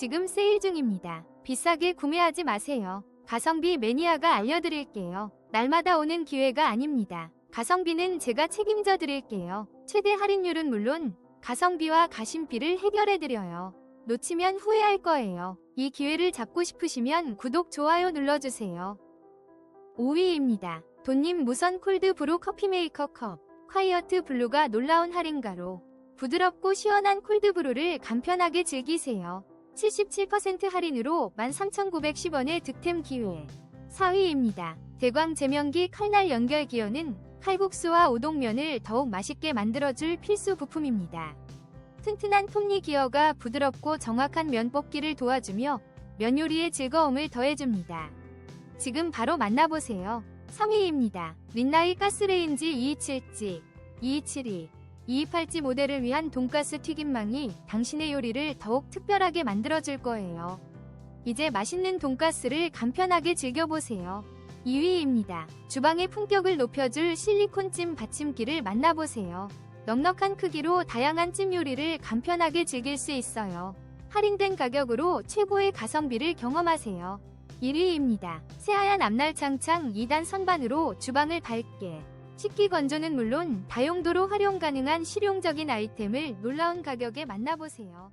지금 세일 중입니다. 비싸게 구매하지 마세요. 가성비 매니아가 알려드릴게요. 날마다 오는 기회가 아닙니다. 가성비는 제가 책임져 드릴게요. 최대 할인율은 물론 가성비와 가심비를 해결해 드려요. 놓치면 후회할 거예요. 이 기회를 잡고 싶으시면 구독, 좋아요 눌러주세요. 5위입니다. 돈님 무선 콜드 브루 커피 메이커 컵. 콰이어트 블루가 놀라운 할인가로 부드럽고 시원한 콜드 브루를 간편하게 즐기세요. 77% 할인으로 13,910원의 득템 기회. 4위입니다. 대광 제명기 칼날 연결 기어는 칼국수와 우동면을 더욱 맛있게 만들어줄 필수 부품입니다. 튼튼한 톱니 기어가 부드럽고 정확한 면 뽑기를 도와주며 면 요리의 즐거움을 더해줍니다. 지금 바로 만나보세요. 3위입니다. 린나이 가스레인지 227G, 272, 228G 모델을 위한 돈가스 튀김망이 당신의 요리를 더욱 특별하게 만들어줄 거예요. 이제 맛있는 돈가스를 간편하게 즐겨보세요. 2위입니다. 주방의 품격을 높여줄 실리콘 찜 받침기를 만나보세요. 넉넉한 크기로 다양한 찜 요리를 간편하게 즐길 수 있어요. 할인된 가격으로 최고의 가성비를 경험하세요. 1위입니다. 새하얀 앞날 창창 2단 선반으로 주방을 밝게 식기 건조는 물론 다용도로 활용 가능한 실용적인 아이템을 놀라운 가격에 만나보세요.